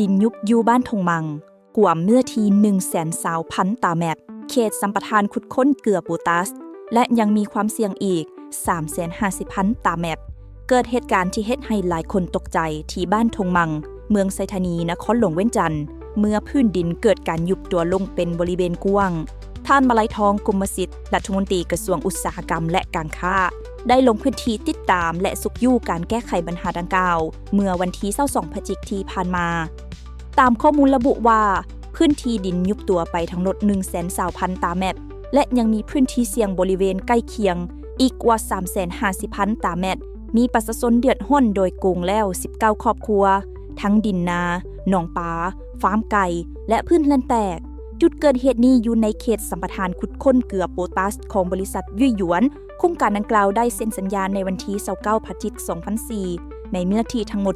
ดินยุบยู่บ้านทงมัง กว่าเมื่อทีหนึ่งแสนสาวพันตาแมปเขตสัมปทานขุดค้นเกลือปูตัส และยังมีความเสี่ยงอีก 3 5 0 0 0พันตาแมปเกิดเหตุการณ์ที่เฮ็ดให้หลายคนตกใจที่บ้านทงมัง เมืองไซธานีนครหลวงเว้นจันทร์เมื่อพื้นดินเกิดการยุบตัวลงเป็นบริเวณกว้าง ท่านมาลัยทองกุมสิทธิ์รัฐมนตรีกระทรวงอุตสาหกรรมและการค้า ได้ลงพื้นที่ติดตามและสุกยู่การแก้ไขปัญหาดังกล่าว เมื่อวันที่22พฤศจิกที่ผ่านมา ตามข้อมูลระบุว่า พื้นที่ดินยุบตัวไปทั้งหมด1 2 0 0 0 0 ตาแมปและยังมีพื้นที่เสี่ยงบริเวณใกล้เคียง อีกกว่า 3 5 0 0 0 0 ตาแมปมีประชาชนเดือดร้นโดยโกงแล้ว 19 ครอบครัว ทั้งดินนา หนองปลาฟาร์มไก่ และพื้นแลนแตก จุดเกิดเหตุนี้อยู่ในเขตสัมปทานขุดค้นเกลือโปตัส ของบริษัทยุ่ยหยวน โครงการดังกล่าวได้เซ็นสัญญาในวันที่29พฤศจิกายน2004 ในเนื้อที่ทั้งหมด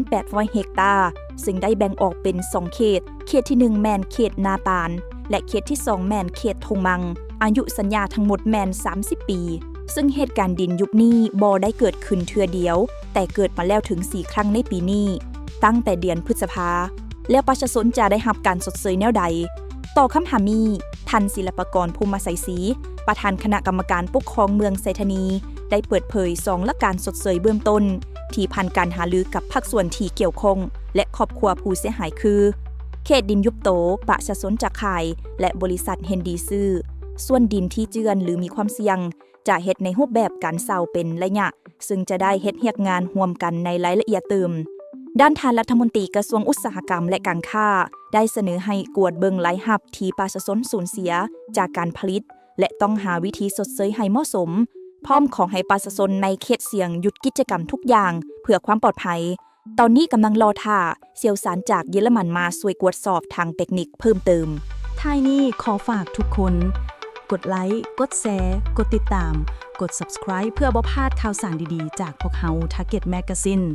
7,800 เฮกตาร์ ซึ่งได้แบ่งออกเป็น 2 เขต เขตที่ 1 แมนเขตนาตาล และเขตที่ 2 แมนเขตทงมัง อายุสัญญาทั้งหมดแมน 30 ปี ซึ่งเหตุการณ์ดินยุบนี้บ่ได้เกิดขึ้นเทือเดียว แต่เกิดมาแล้วถึง 4 ครั้งในปีนี้ ตั้งแต่เดือนพฤษภาแล้วประชาชนจะได้รับการสดเสยแนวใด ต่อคำถามี ทันศิลปกรภูมิใสศรีประธานคณะกรรมการปกครองเมืองไซธานี ได้เปิดเผยสองหลักการสดเสยเบื้องต้น ที่ผ่านการหารือกับภาคส่วนที่เกี่ยวข้องและครอบครัวผู้เสียหายคือ เขตดินยุบโตปะชาชนจากข่าย และบริษัทเฮนดีซื่อ ส่วนดินที่เจือนหรือมีความเสี่ยง จะเฮ็ดในรูปแบบการเซาเป็นระยะ ซึ่งจะได้เฮ็ดเรียกงานร่วมกันในรายละเอียดเติม ด้านทานรัฐมนตรีกระทรวงอุตสาหกรรมและการค้า ได้เสนอให้กวดเบิงรายหับที่ประชาชนสูญเสียจากการผลิต และต้องหาวิธีสดเสยให้เหมาะสม พร้อมของให้ประชาชนในเขตเสี่ยงหยุดกิจกรรมทุกอย่าง เพื่อความปลอดภัย ตอนนี้กำลังรอท่าเซียวสารจากเยอรมันมาช่วยกวดสอบทางเทคนิคเพิ่มเติมท้ายนี้ขอฝากทุกคน กดไลค์กดแชร์กดติดตาม กด subscribe เพื่อบ่พลาดข่าวสารดีๆ จากพวกเฮา Target Magazine